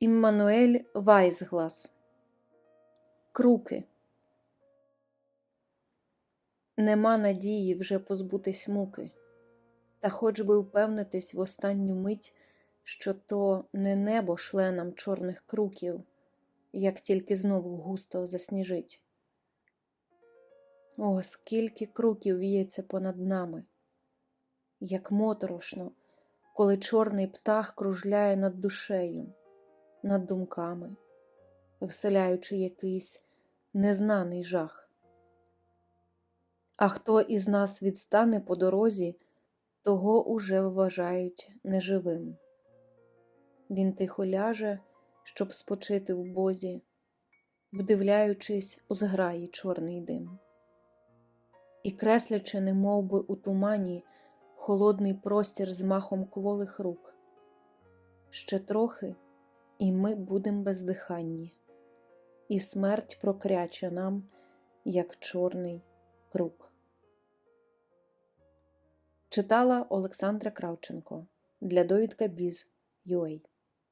Іммануель Вайсглас. Круки. Нема надії вже позбутись муки, та хоч би впевнитись в останню мить, що то не небо шле нам чорних круків, як тільки знову густо засніжить. О, скільки круків віється понад нами, як моторошно, коли чорний птах кружляє над душею, над думками, вселяючи якийсь незнаний жах. А хто із нас відстане по дорозі, того уже вважають неживим. Він тихо ляже, щоб спочити в бозі, вдивляючись у зграї чорний дим. І креслячи, немов би у тумані, холодний простір з махом кволих рук. Ще трохи, і ми будем бездиханні, і смерть прокряче нам, як чорний круг. Читала Олександра Кравченко. Для довідка Біз.UA